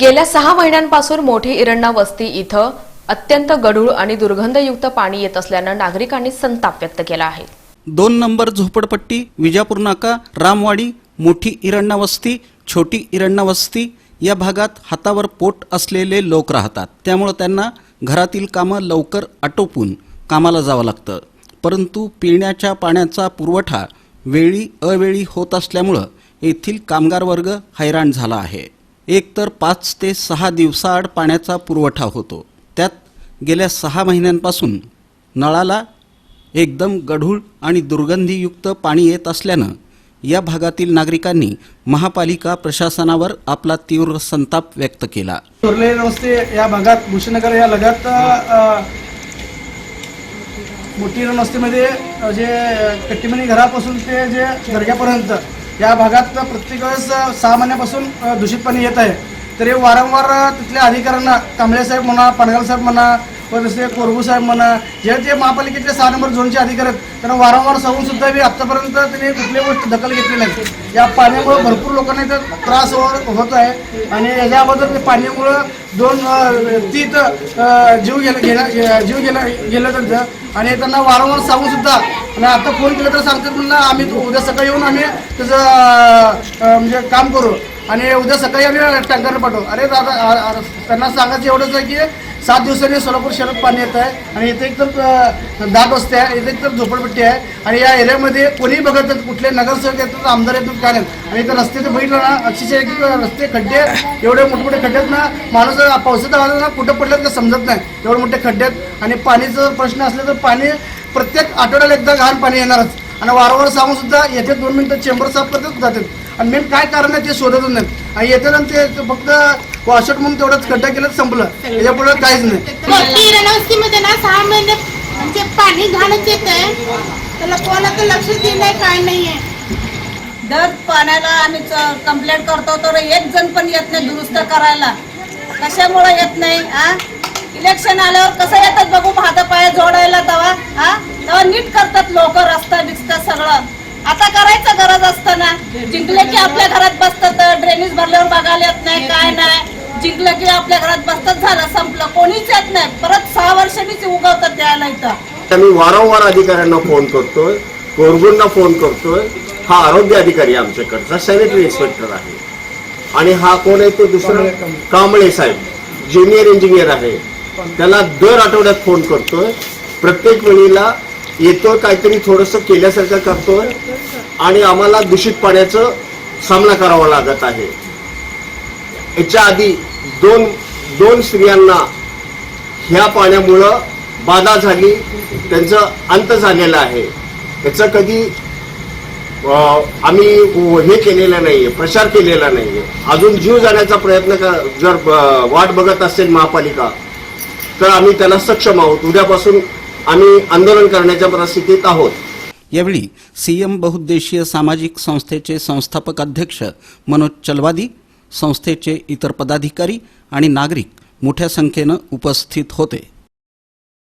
गेल्या सहा महिन्यांपासून मोठी इरण्णा वस्ती इथं अत्यंत गढूळ आणि दुर्गंधयुक्त पाणी येत असल्यानं नागरिकांनी संताप व्यक्त केला आहे. दोन नंबर झोपडपट्टी विजापूर नाका रामवाडी मोठी इरण्णा वस्ती छोटी इरण्णा वस्ती या भागात हातावर पोट असलेले लोक राहतात. त्यामुळं त्यांना घरातील कामं लवकर आटोपून कामाला जावं लागतं. परंतु पिण्याच्या पाण्याचा पुरवठा वेळी अवेळी होत असल्यामुळं येथील कामगार वर्ग हैराण झाला आहे. एकतर पाच ते सहा दिवसाआड पाण्याचा पुरवठा होतो. त्यात गेल्या सहा महिन्यांपासून नळाला एकदम गढूळ आणि दुर्गंधीयुक्त पाणी येत असल्यानं या भागातील नागरिकांनी महापालिका प्रशासनावर आपला तीव्र संताप व्यक्त केला. चोरले रस्ते या भागात भूषणनगर या लगत मोठी वस्तीमध्ये जे कट्टीमणी घरापासून ते जे दर्ग्यापर्यंत या भागात प्रत्येक वेळेस सहा महिन्यापासून दूषित पाणी येत आहे. तरी वारंवार तिथल्या अधिकाऱ्यांना कांबळे साहेब म्हणा पडगाल साहेब म्हणा पण ते कोरगू साहेब म्हणा जे जे महापालिकेचे सहा नंबर झोनचे अधिकारी आहेत त्यांना वारंवार सांगून सुद्धा मी आतापर्यंत त्यांनी कुठल्या गोष्टी दखल घेतली नाही. या पाण्यामुळे भरपूर लोकांना इथं त्रास हो-, होत आहे आणि याच्या अगोदर ते पाण्यामुळं दोन तीत जीव गेला गेला जीव गेला गेलं त्यांचं. आणि त्यांना वारंवार सांगून सुद्धा आणि आता फोन केला तर सांगतात म्हणलं आम्ही उद्या सकाळी येऊन आम्ही त्याचं म्हणजे काम करू. आणि उद्या सकाळी आम्ही टँकर पाठवू. अरे दादा त्यांना सांगायचं एवढंच आहे की सात दिवसांनी सोलापूर शहरात पाणी येत आहे आणि इथे एकदम दाट वस्ती आहे इथे एकदम झोपडपट्टी आहे आणि या एरियामध्ये कोणीही बघत नाही कुठले नगरसेवक येतात आमदार येतात काय नाही. आणि इथं रस्ते तर बघितलं ना अतिशय रस्ते खड्डे एवढे मोठे मोठे खड्डे आहेत ना माणूस जर पावसाचा आला ना कुठं पडलं तर समजत नाही. एवढे मोठे खड्डे आहेत. आणि पाणीचा जर प्रश्न असला तर पाणी प्रत्येक आठवड्याला एकदा घाण पाणी येणारच. आणि वारंवार सांगून सुद्धा येते दोन मिनिटं चेंबर साफ करतात जातात. आणि मेन काय कारण आहे ते शोधतच नाहीत. आणि येते ना ते फक्त वॉशआउट म्हणून तेवढंच खड्डा केलं संपलं. त्याच्या पुढे काहीच नाही. रणवस्तीमध्ये ना सहा महिने म्हणजे पाणी घालत येत आहे त्याला कोणाचं लक्ष दिलंय काय नाहीये दर पाण्याला आम्ही कंप्लेंट करतो तर एक जण पण येत नाही दुरुस्त करायला. कशामुळे येत नाही आ? इलेक्शन आल्यावर कसं येतात बघू भात पाय जोडायला तवा हा तेव्हा नीट करतात लोक रस्ता बिस्ता सगळं. आता करायचं गरज असताना जिंकले की आपल्या घरात बसतात ड्रेनेज भरल्यावर बघायला येत नाही काय नाही. जिंकलं की आपल्या घरात बसतात झालं संपलं. कोणीच येत नाही. परत सहा वर्षांनीच उगवतात द्यायला इथं मी वारंवार अधिकाऱ्यांना फोन करतोय कोरगूंना फोन करतोय. हा आरोग्य अधिकारी आमच्याकडचा सॅनिटरी इन्स्पेक्टर आहे. आणि हा कोण आहे तो दुसरा? कांबळे साहेब. ज्युनियर इंजिनियर आहे. त्याला दर आठवड्यात फोन करतोय. प्रत्येक वेळेला येतोय काहीतरी थोडस केल्यासारखं करतोय. आणि आम्हाला दूषित पाण्याचं सामना करावा लागत आहे. याच्या आधी दोन दोन स्त्रियांना ह्या पाण्यामुळं बाधा झाली त्यांचं अंत झालेलं आहे. त्याचं कधी आम्ही हे केलेलं नाहीये प्रचार केलेला नाहीये. अजून जीव जाण्याचा प्रयत्न जर वाट बघत असेल महापालिका तर आम्ही त्याला सक्षम आहोत. उद्यापासून आम्ही आंदोलन करण्याच्या परिस्थितीत आहोत. यावेळी सीएम बहुउद्देशीय सामाजिक संस्थेचे संस्थापक अध्यक्ष मनोज चलवादी संस्थेचे इतर पदाधिकारी आणि नागरिक मोठ्या संख्येनं उपस्थित होते.